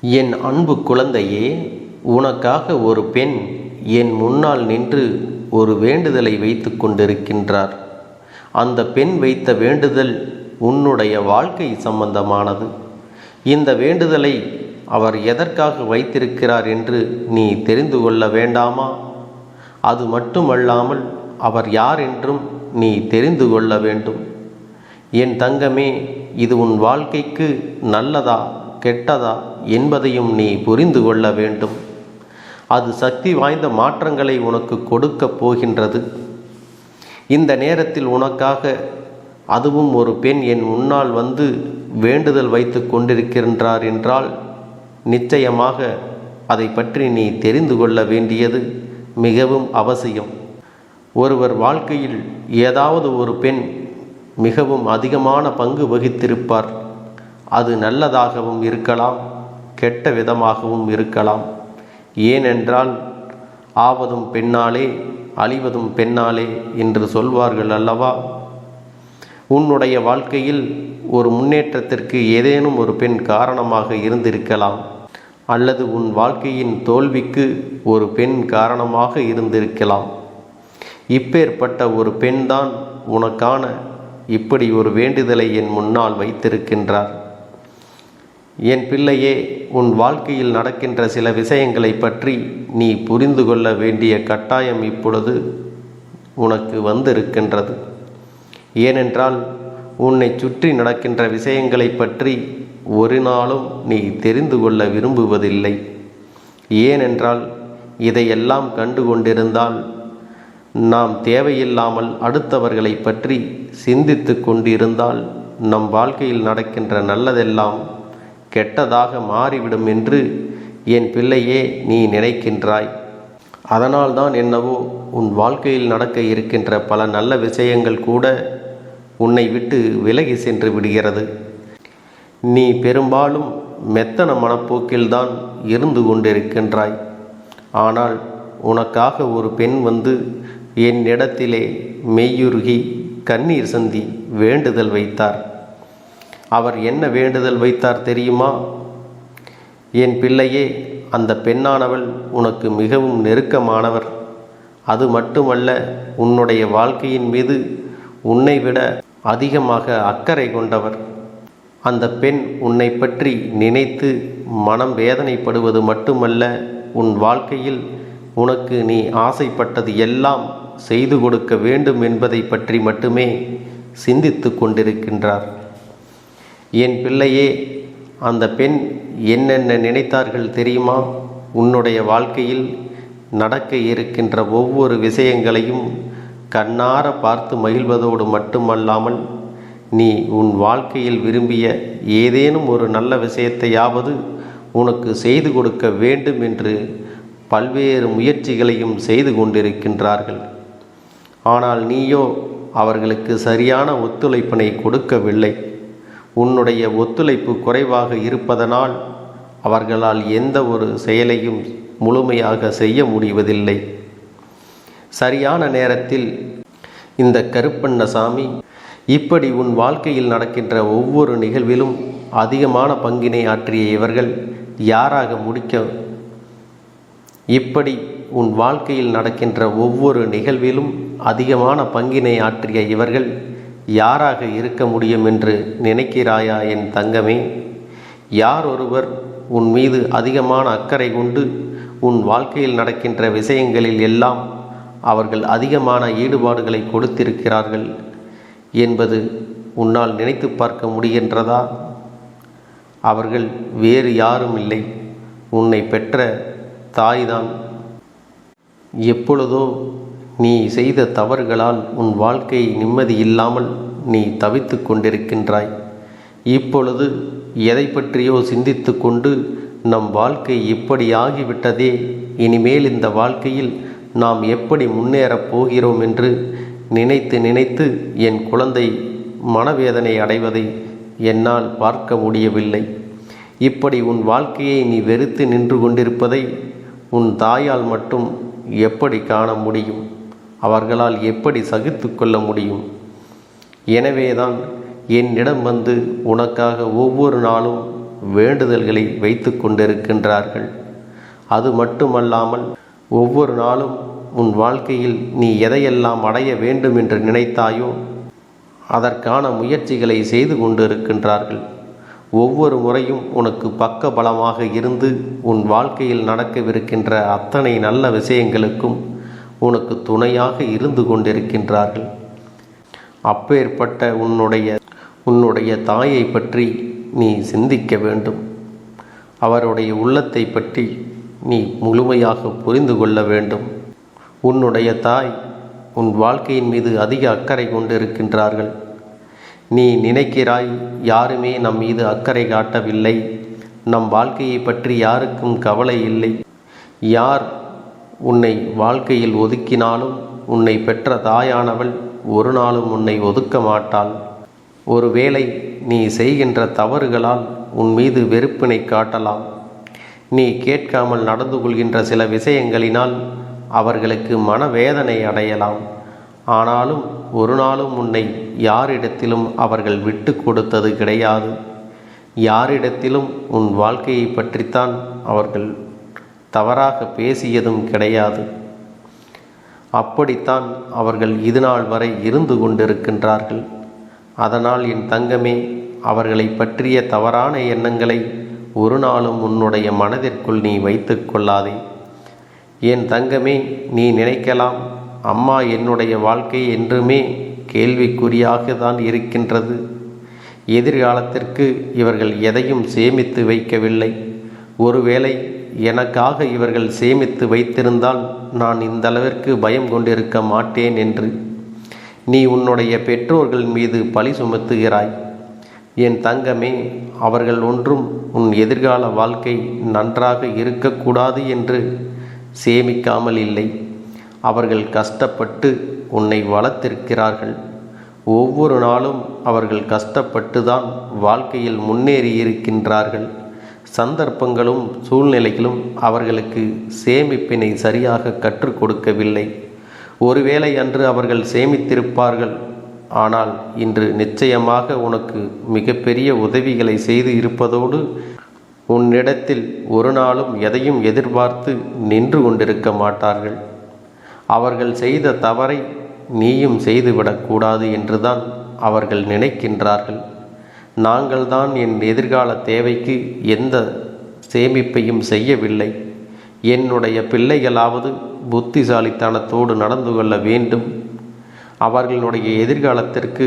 என் அன்பு குழந்தையே உனக்காக ஒரு பெண் என் முன்னால் நின்று ஒரு வேண்டுதலை வைத்து கொண்டிருக்கின்றார். அந்த பெண் வைத்த வேண்டுதல் உன்னுடைய வாழ்க்கை சம்பந்தமானது. இந்த வேண்டுதலை அவர் எதற்காக வைத்திருக்கிறார் என்று நீ தெரிந்து கொள்ள வேண்டாமா? அது மட்டுமல்லாமல் அவர் யார் என்றும் நீ தெரிந்து கொள்ள வேண்டும். என் தங்கமே இது உன் வாழ்க்கைக்கு நல்லதா? கெட்டதா என்பதையும் நீ புரிந்து கொள்ள வேண்டும். அது சக்தி வாய்ந்த மாற்றங்களை உனக்கு கொடுக்கப் போகின்றது. இந்த நேரத்தில் உனக்காக அதுவும் ஒரு பெண் என் முன்னால் வந்து வேண்டுதல் வைத்து கொண்டிருக்கின்றார் என்றால் நிச்சயமாக அதை பற்றி நீ தெரிந்து கொள்ள வேண்டியது மிகவும் அவசியம். ஒருவர் வாழ்க்கையில் ஏதாவது ஒரு பெண் மிகவும் அதிகமான பங்கு வகித்திருப்பார். அது நல்லதாகவும் இருக்கலாம் கெட்ட விதமாகவும் இருக்கலாம். ஏனென்றால் ஆவதும் பெண்ணாலே அழிவதும் பெண்ணாலே என்று சொல்வார்கள் அல்லவா? உன்னுடைய வாழ்க்கையில் ஒரு முன்னேற்றத்திற்கு ஏதேனும் ஒரு பெண் காரணமாக இருந்திருக்கலாம் அல்லது உன் வாழ்க்கையின் தோல்விக்கு ஒரு பெண் காரணமாக இருந்திருக்கலாம். இப்பேற்பட்ட ஒரு பெண்தான் உனக்கான இப்படி ஒரு வேண்டுதலை என் முன்னால் வைத்திருக்கின்றார். என் பிள்ளையே உன் வாழ்க்கையில் நடக்கின்ற சில விஷயங்களை பற்றி நீ புரிந்து கொள்ள வேண்டிய கட்டாயம் இப்பொழுது உனக்கு வந்திருக்கின்றது. ஏனென்றால் உன்னை சுற்றி நடக்கின்ற விஷயங்களை பற்றி ஒரு நாளும் நீ தெரிந்து கொள்ள விரும்புவதில்லை. ஏனென்றால் இதையெல்லாம் கண்டு கொண்டிருந்தால் நாம் தேவையில்லாமல் அடுத்தவர்களை பற்றி சிந்தித்து கொண்டிருந்தால் நம் வாழ்க்கையில் நடக்கின்ற நல்லதெல்லாம் கெட்டதாக மாறிவிடும் என்று என் பிள்ளையே நீ நினைக்கின்றாய். அதனால்தான் என்னவோ உன் வாழ்க்கையில் நடக்க இருக்கின்ற பல நல்ல விஷயங்கள் கூட உன்னை விட்டு விலகி சென்று விடுகிறது. நீ பெரும்பாலும் மெத்தன மனப்போக்கில்தான் இருந்து கொண்டிருக்கின்றாய். ஆனால் உனக்காக ஒரு பெண் வந்து என்னிடத்திலே மெய்யுருகி கண்ணீர் சந்தி வேண்டுதல் வைத்தார். அவர் என்ன வேண்டுதல் வைத்தார் தெரியுமா? என் பிள்ளையே அந்த பெண்ணானவள் உனக்கு மிகவும் நெருக்கமானவர். அது மட்டுமல்ல உன்னுடைய வாழ்க்கையின் மீது உன்னை விட அதிகமாக அக்கறை கொண்டவர். அந்த பெண் உன்னை பற்றி நினைத்து மனம் வேதனைப்படுவது மட்டுமல்ல உன் வாழ்க்கையில் உனக்கு நீ ஆசைப்பட்டது எல்லாம் செய்து கொடுக்க வேண்டும் என்பதை பற்றி மட்டுமே சிந்தித்து கொண்டிருக்கின்றார். என் பிள்ளையே அந்த பெண் என்னென்ன நினைத்தார்கள் தெரியுமா? உன்னுடைய வாழ்க்கையில் நடக்க இருக்கின்ற ஒவ்வொரு விஷயங்களையும் கண்ணார பார்த்து மகிழ்வதோடு மட்டுமல்லாமல் நீ உன் வாழ்க்கையில் விரும்பிய ஏதேனும் ஒரு நல்ல விஷயத்தையாவது உனக்கு செய்து கொடுக்க வேண்டும் என்று பல்வேறு முயற்சிகளையும் செய்து கொண்டிருக்கின்றார்கள். ஆனால் நீயோ அவர்களுக்கு சரியான ஒத்துழைப்பினை கொடுக்கவில்லை. உன்னுடைய ஒத்துழைப்பு குறைவாக இருப்பதனால் அவர்களால் எந்த ஒரு செயலையும் முழுமையாக செய்ய முடிவதில்லை. சரியான நேரத்தில் இந்த கருப்பண்ணசாமி இப்படி உன் வாழ்க்கையில் நடக்கின்ற ஒவ்வொரு நிகழ்விலும் அதிகமான பங்கினை ஆற்றிய இவர்கள் யாராக முடிக்க இப்படி உன் வாழ்க்கையில் நடக்கின்ற ஒவ்வொரு நிகழ்விலும் அதிகமான பங்கினை ஆற்றிய இவர்கள் யாராக இருக்க முடியும் என்று நினைக்கிறாயா என் தங்கமே? யார் ஒருவர் உன் மீது அதிகமான அக்கறை கொண்டு உன் வாழ்க்கையில் நடக்கின்ற விஷயங்களில் எல்லாம் அவர்கள் அதிகமான ஈடுபாடுகளை கொடுத்திருக்கிறார்கள் என்பது உன்னால் நினைத்து பார்க்க முடிகின்றதா? அவர்கள் வேறு யாரும் இல்லை. உன்னை பெற்ற தாய்தான். எப்பொழுதோ நீ செய்த தவறுகளால் உன் வாழ்க்கை நிம்மதி இல்லாமல் நீ தவித்து கொண்டிருக்கின்றாய். இப்பொழுது எதை பற்றியோ சிந்தித்து கொண்டு நம் வாழ்க்கை இப்படி ஆகிவிட்டதே. இனிமேல் இந்த வாழ்க்கையில் நாம் எப்படி முன்னேறப் போகிறோம் என்று நினைத்து நினைத்து என் குழந்தை மனவேதனை அடைவதை என்னால் பார்க்க முடியவில்லை. இப்படி உன் வாழ்க்கையை நீ வெறுத்து நின்று கொண்டிருப்பதை உன் தாயால் மட்டும் எப்படி காண முடியும்? அவர்களால் எப்படி சகித்து கொள்ள முடியும்? எனவேதான் என்னிடம் வந்து உனக்காக ஒவ்வொரு நாளும் வேண்டுதல்களை வைத்து கொண்டிருக்கின்றார்கள். அது மட்டுமல்லாமல் ஒவ்வொரு நாளும் உன் வாழ்க்கையில் நீ எதையெல்லாம் அடைய வேண்டும் என்று நினைத்தாயோ அதற்கான முயற்சிகளை செய்து கொண்டிருக்கின்றார்கள். ஒவ்வொரு முறையும் உனக்கு பக்க பலமாக இருந்து உன் வாழ்க்கையில் நடக்கவிருக்கின்ற அத்தனை நல்ல விஷயங்களுக்கும் உனக்கு துணையாக இருந்து கொண்டிருக்கின்றார்கள். அப்பேற்பட்ட உன்னுடைய உன்னுடைய தாயை பற்றி நீ சிந்திக்க வேண்டும். அவருடைய உள்ளத்தை பற்றி நீ முழுமையாக புரிந்து கொள்ள வேண்டும். உன்னுடைய தாய் உன் வாழ்க்கையின் மீது அதிக அக்கறை கொண்டிருக்கின்றார்கள். நீ நினைக்கிறாய் யாருமே நம் மீது அக்கறை காட்டவில்லை. நம் வாழ்க்கையை பற்றி யாருக்கும் கவலை இல்லை. யார் உன்னை வாழ்க்கையில் ஒதுக்கினாலும் உன்னை பெற்ற தாயானவள் ஒரு நாளும் உன்னை ஒதுக்க மாட்டாள். ஒருவேளை நீ செய்கின்ற தவறுகளால் உன் மீது வெறுப்பினை காட்டலாம். நீ கேட்காமல் நடந்து கொள்கின்ற சில விஷயங்களினால் அவர்களுக்கு மனவேதனை அடையலாம். ஆனாலும் ஒரு நாளும் உன்னை யாரிடத்திலும் அவர்கள் விட்டு கொடுத்தது கிடையாது. யாரிடத்திலும் உன் வாழ்க்கையை பற்றித்தான் அவர்கள் தவறாக பேசியதும் கிடையாது. அப்படித்தான் அவர்கள் இதுநாள் வரை இருந்து கொண்டிருக்கின்றார்கள். அதனால் என் தங்கமே அவர்களை பற்றிய தவறான எண்ணங்களை ஒரு நாளும் உன்னுடைய மனதிற்குள் நீ வைத்து கொள்ளாதே. என் தங்கமே நீ நினைக்கலாம் அம்மா என்னுடைய வாழ்க்கை என்றுமே கேள்விக்குறியாக தான் இருக்கின்றது. எதிர்காலத்திற்கு இவர்கள் எதையும் சேமித்து வைக்கவில்லை. ஒருவேளை எனக்காக இவர்கள் சேமித்து வைத்திருந்தால் நான் இந்த அளவிற்கு பயம் கொண்டிருக்க மாட்டேன் என்று. நீ உன்னுடைய பெற்றோர்கள் மீது பழி சுமத்துகிறாய். என் தங்கமே அவர்கள் ஒன்றும் உன் எதிர்கால வாழ்க்கை நன்றாக இருக்கக்கூடாது என்று சேமிக்காமல் இல்லை. அவர்கள் கஷ்டப்பட்டு உன்னை வளர்த்திருக்கிறார்கள். ஒவ்வொரு நாளும் அவர்கள் கஷ்டப்பட்டு தான் வாழ்க்கையில் முன்னேறி இருக்கின்றார்கள் சந்தர்ப்பங்களும் சூழ்நிலைகளும் அவர்களுக்கு சேமிப்பினை சரியாக கற்றுக் கொடுக்கவில்லை. ஒருவேளை அன்று அவர்கள் சேமித்திருப்பார்கள். ஆனால் இன்று நிச்சயமாக உனக்கு மிகப்பெரிய உதவிகளை செய்து இருப்பதோடு உன்னிடத்தில் ஒரு நாளும் எதையும் எதிர்பார்த்து நின்று கொண்டிருக்க மாட்டார்கள். அவர்கள் செய்த தவறை நீயும் செய்துவிடக்கூடாது என்றுதான் அவர்கள் நினைக்கின்றார்கள். நாங்கள்தான் என் எதிர்கால தேவைக்கு எந்த சேமிப்பையும் செய்யவில்லை. என்னுடைய பிள்ளைகளாவது புத்திசாலித்தனத்தோடு நடந்து கொள்ள வேண்டும். அவர்களுடைய எதிர்காலத்திற்கு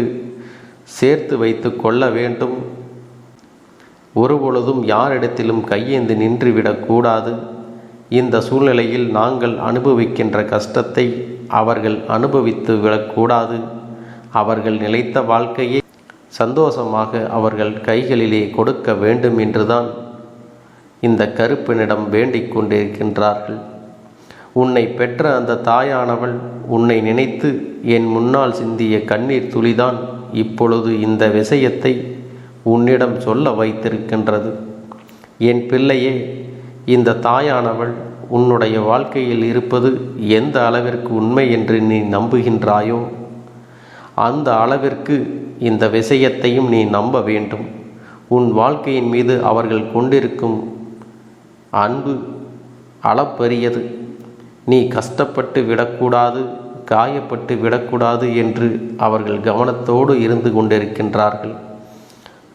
சேர்த்து வைத்து கொள்ள வேண்டும். ஒருபொழுதும் யாரிடத்திலும் கையேந்து நின்றுவிடக்கூடாது இந்த சூழ்நிலையில் நாங்கள் அனுபவிக்கின்ற கஷ்டத்தை அவர்கள் அனுபவித்து விடக்கூடாது அவர்கள் நிலைத்த வாழ்க்கையை சந்தோஷமாக அவர்கள் கைகளிலே கொடுக்க வேண்டும் என்றுதான் இந்த கருப்பினிடம் வேண்டிக் கொண்டிருக்கின்றார்கள். உன்னை பெற்ற அந்த தாயானவள் உன்னை நினைத்து என் முன்னால் சிந்திய கண்ணீர் துளிதான் இப்பொழுது இந்த விஷயத்தை உன்னிடம் சொல்ல வைத்திருக்கின்றது. என் பிள்ளையே இந்த தாயானவள் உன்னுடைய வாழ்க்கையில் இருப்பது எந்த அளவிற்கு உண்மை என்று நீ நம்புகின்றாயோ அந்த அளவிற்கு இந்த விஷயத்தையும் நீ நம்ப வேண்டும். உன் வாழ்க்கையின் மீது அவர்கள் கொண்டிருக்கும் அன்பு அளப்பரியது. நீ கஷ்டப்பட்டு விடக்கூடாது காயப்பட்டு விடக்கூடாது என்று அவர்கள் கவனத்தோடு இருந்து கொண்டிருக்கின்றார்கள்.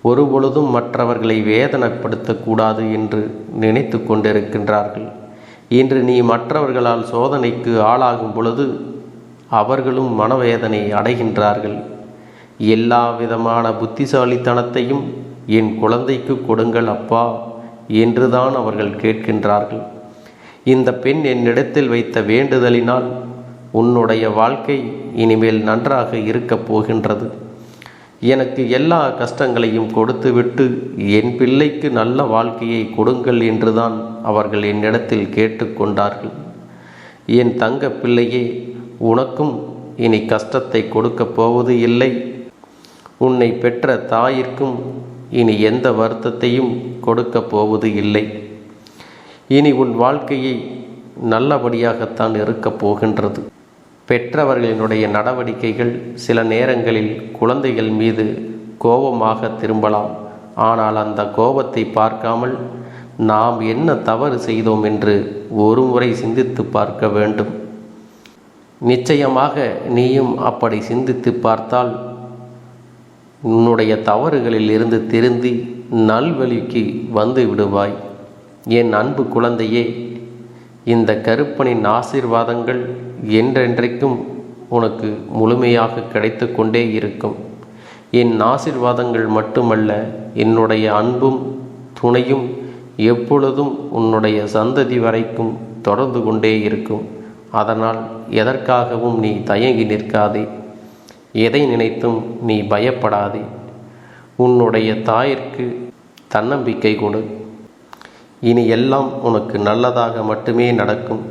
ஒருபொழுதும் மற்றவர்களை வேதனைப்படுத்தக்கூடாது என்று நினைத்து கொண்டிருக்கின்றார்கள். இன்று நீ மற்றவர்களால் சோதனைக்கு ஆளாகும் பொழுது அவர்களும் மனவேதனை அடைகின்றார்கள். எல்லா விதமான புத்திசாலித்தனத்தையும் என் குழந்தைக்கு கொடுங்கள் அப்பா என்றுதான் அவர்கள் கேட்கின்றார்கள். இந்த பெண் என்னிடத்தில் வைத்த வேண்டுதலினால் உன்னுடைய வாழ்க்கை இனிமேல் நன்றாக இருக்கப் போகின்றது. எனக்கு எல்லா கஷ்டங்களையும் கொடுத்துவிட்டு என் பிள்ளைக்கு நல்ல வாழ்க்கையை கொடுங்கள் என்றுதான் அவர்கள் என்னிடத்தில் கேட்டுக்கொண்டார்கள் என் தங்க பிள்ளையே உனக்கும் இனி கஷ்டத்தை கொடுக்கப் போவது இல்லை. உன்னை பெற்ற தாயிற்கும் இனி எந்த வருத்தத்தையும் கொடுக்கப் போவது இல்லை. இனி உன் வாழ்க்கையை நல்லபடியாகத்தான் இருக்கப் போகின்றது. பெற்றவர்களினுடைய நடவடிக்கைகள் சில நேரங்களில் குழந்தைகள் மீது கோபமாக திரும்பலாம். ஆனால் அந்த கோபத்தை பார்க்காமல் நாம் என்ன தவறு செய்தோம் என்று ஒருமுறை சிந்தித்து பார்க்க வேண்டும். நிச்சயமாக நீயும் அப்படி சிந்தித்து பார்த்தால் உன்னுடைய தவறுகளில் இருந்து திருந்தி நல்வழிக்கு வந்து விடுவாய். என் அன்பு குழந்தையே இந்த கருப்பனின் ஆசீர்வாதங்கள் என்றென்றைக்கும் உனக்கு முழுமையாக கிடைத்து கொண்டே இருக்கும். என் ஆசிர்வாதங்கள் மட்டுமல்ல என்னுடைய அன்பும் துணையும் எப்பொழுதும் உன்னுடைய சந்ததி வரைக்கும் தொடர்ந்து கொண்டே இருக்கும். அதனால் எதற்காகவும் நீ தயங்கி நிற்காதே. எதை நினைத்தும் நீ பயப்படாதே. உன்னுடைய தாயிற்கு தன்னம்பிக்கை கொடு. இனி எல்லாம் உனக்கு நல்லதாக மட்டுமே நடக்கும்.